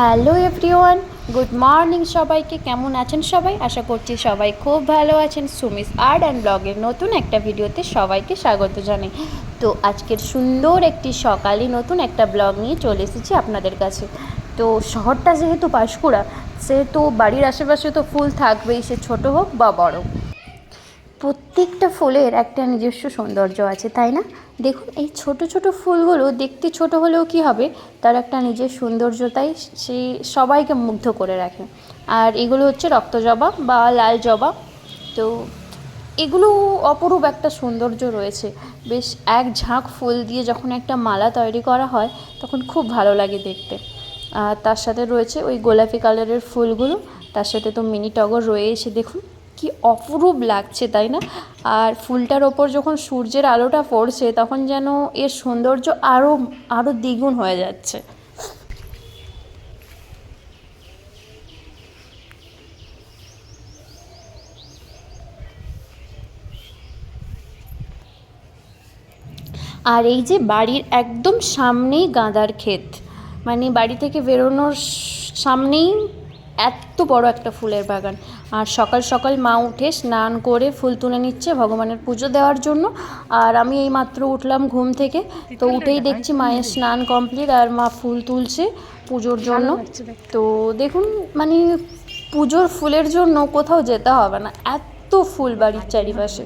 Hello everyone, good morning সবাইকে। কেমন আছেন সবাই? আশা করছি সবাই খুব ভালো আছেন। সুমিস আর্ট অ্যান্ড ব্লগের নতুন একটা ভিডিওতে সবাইকে স্বাগত জানাই। তো আজকের সুন্দর একটি সকালে নতুন একটা ব্লগ নিয়ে চলে এসেছি আপনাদের কাছে। তো শহরটা যেহেতু পাঁশকুড়া, সেহেতু বাড়ির আশেপাশে তো ফুল থাকবেই, সে ছোটো হোক বা বড় প্রত্যেকটা ফুলের একটা নিজস্ব সৌন্দর্য আছে, তাই না? দেখুন, এই ছোট ছোট ফুলগুলো দেখতে ছোট হলেও কি হবে? তার একটা নিজের সৌন্দর্যতাই সেই সবাইকে মুগ্ধ করে রাখে। আর এগুলো হচ্ছে রক্ত জবা বা লাল জবা। তো এগুলো অপরূপ একটা সৌন্দর্য রয়েছে। বেশ এক ঝাঁক ফুল দিয়ে যখন একটা মালা তৈরি করা হয়, তখন খুব ভালো লাগে দেখতে। আর তার সাথে রয়েছে ওই গোলাপি কালারের ফুলগুলো। তার সাথে তো মিনি টগর রয়েছে, দেখুন। কি অপরূপ লাগছে, তাই না? আর ফুলটার ওপর যখন সূর্যের আলোটা পড়ছে, তখন যেন এর সৌন্দর্য আরও আরও দ্বিগুণ হয়ে যাচ্ছে। আর এই যে বাড়ির একদম সামনেই গাঁদার ক্ষেত মানে বাড়ি থেকে বেরোনোর সামনেই এত বড় একটা ফুলের বাগান। আর সকাল সকাল মা উঠে স্নান করে ফুল তুলে নিচ্ছে ভগবানের পুজো দেওয়ার জন্য। আর আমি এই মাত্র উঠলাম ঘুম থেকে। তো উঠেই দেখছি মায়ের স্নান কমপ্লিট আর মা ফুল তুলছে পুজোর জন্য। তো দেখুন মানে পুজোর ফুলের জন্য কোথাও যেতে হবে না। এত ফুল বাড়ির চারিপাশে।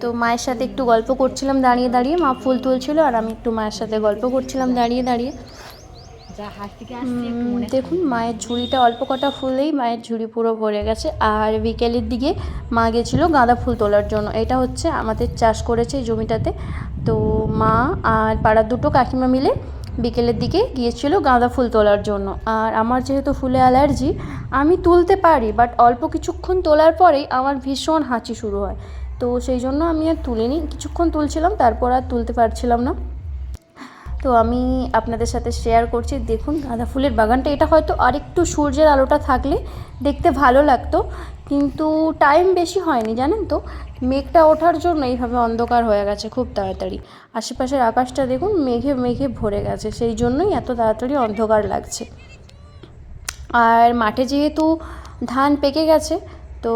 তো মায়ের সাথে একটু গল্প করছিলাম দাঁড়িয়ে দাঁড়িয়ে। মা ফুল তুলছিল আর আমি একটু মায়ের সাথে গল্প করছিলাম দাঁড়িয়ে দাঁড়িয়ে। দেখুন মায়ের ঝুড়িটা অল্প কটা ফুলেই মায়ের ঝুড়ি পুরো ভরে গেছে। আর বিকেলের দিকে মা গেছিল গাঁদা ফুল তোলার জন্য। এটা হচ্ছে আমাদের চাষ করেছে এই জমিটাতে। তো মা আর পাড়ার দুটো কাকিমা মিলে বিকেলের দিকে গিয়েছিল গাঁদা ফুল তোলার জন্য। আর আমার যেহেতু ফুলে অ্যালার্জি আমি তুলতে পারি বাট অল্প কিছুক্ষণ তোলার পরেই আমার ভীষণ হাঁচি শুরু হয়। তো সেই জন্য আমি আর তুলিনি। কিছুক্ষণ তুলছিলাম তারপর আর তুলতে পারছিলাম না। তো আমি আপনাদের সাথে শেয়ার করছি। দেখুন, গাঁদা ফুলের বাগানটা, এটা হয়তো আরেকটু সূর্যের আলোটা থাকলে দেখতে ভালো লাগতো, কিন্তু টাইম বেশি হয়নি, জানেন তো? মেঘটা ওঠার জন্য এইভাবে অন্ধকার হয়ে গেছে খুব তাড়াতাড়ি। আশেপাশের আকাশটা দেখুন, মেঘে মেঘে ভরে গেছে, সেই জন্যই এত তাড়াতাড়ি অন্ধকার লাগছে। আর মাঠে যেহেতু ধান পেকে গেছে তো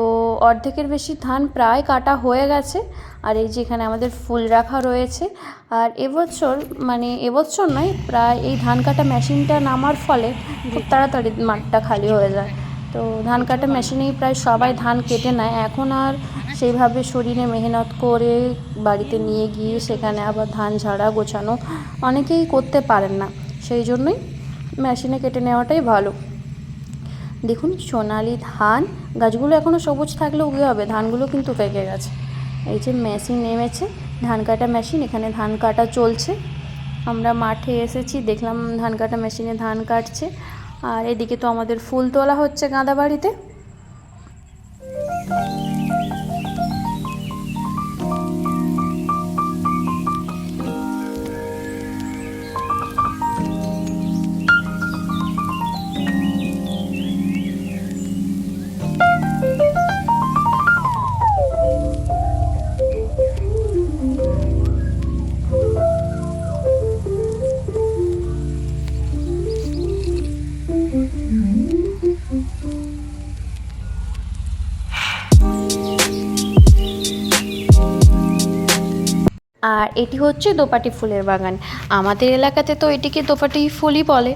অর্ধেকের বেশি ধান প্রায় কাটা হয়ে গেছে আর এই যে এখানে আমাদের ফুল রাখা রয়েছে আর এবছর মানে এবছর নয় প্রায় এই ধান কাটা মেশিনটা নামার ফলে খুব তাড়াতাড়ি মাঠটা খালি হয়ে যায়। তো ধান কাটা মেশিনেই প্রায় সবাই ধান কেটে নেয়। এখন আর সেইভাবে শরীরে মেহনত করে বাড়িতে নিয়ে গিয়ে সেখানে আবার ধান ঝাড়া গোছানো অনেকেই করতে পারেন না। সেই জন্যই মেশিনে কেটে নেওয়াটাই ভালো। দেখুন, সোনালি ধান, গাছগুলো এখনও সবুজ থাকলেও কী হবে, ধানগুলো কিন্তু পেকে গেছে। এই যে মেশিন নেমেছে, ধান কাটা মেশিন, এখানে ধান কাটা চলছে। আমরা মাঠে এসেছি, দেখলাম ধান কাটা মেশিনে ধান কাটছে। আর এদিকে তো আমাদের ফুল তোলা হচ্ছে গাঁদা বাড়িতে আর এটি হচ্ছে দোপাটি ফুলের বাগান। আমাদের এলাকাতে তো এটিকে দোপাটি ফুলই বলে।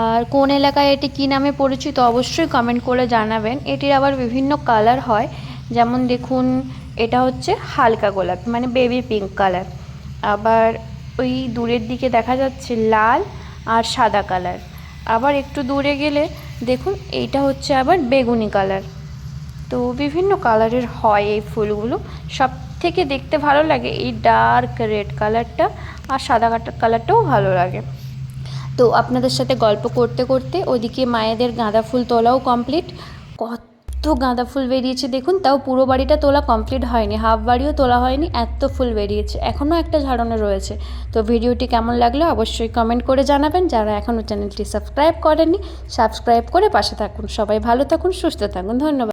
আর কোন এলাকায় এটি কী নামে পরিচিত অবশ্যই কমেন্ট করে জানাবেন। এটির আবার বিভিন্ন কালার হয়। যেমন দেখুন, এটা হচ্ছে হালকা গোলাপ মানে বেবি পিঙ্ক কালার আবার ওই দূরের দিকে দেখা যাচ্ছে লাল আর সাদা কালার আবার একটু দূরে গেলে দেখুন, এইটা হচ্ছে আবার বেগুনি কালার তো বিভিন্ন কালারের হয় এই ফুলগুলো। সব থেকে দেখতে ভালো লাগে। এই ডার্ক রেড কালারটা আর সাদা কাটার কালারটাও ভালো লাগে। তো আপনাদের সাথে গল্প করতে করতে ওদিকে মায়েদের গাঁদা ফুল তোলাও কমপ্লিট কত গাঁদা ফুল বেরিয়েছে দেখুন, তাও পুরো বাড়িটা তোলা কমপ্লিট হয়নি। হাফ বাড়িও তোলা হয়নি, এত ফুল বেরিয়েছে। এখনও একটা ঝাড়নে রয়েছে। তো ভিডিওটি কেমন লাগল অবশ্যই কমেন্ট করে জানাবেন। যারা এখনও চ্যানেলটি সাবস্ক্রাইব করেননি সাবস্ক্রাইব করে পাশে থাকুন। সবাই ভালো থাকুন, সুস্থ থাকুন। ধন্যবাদ।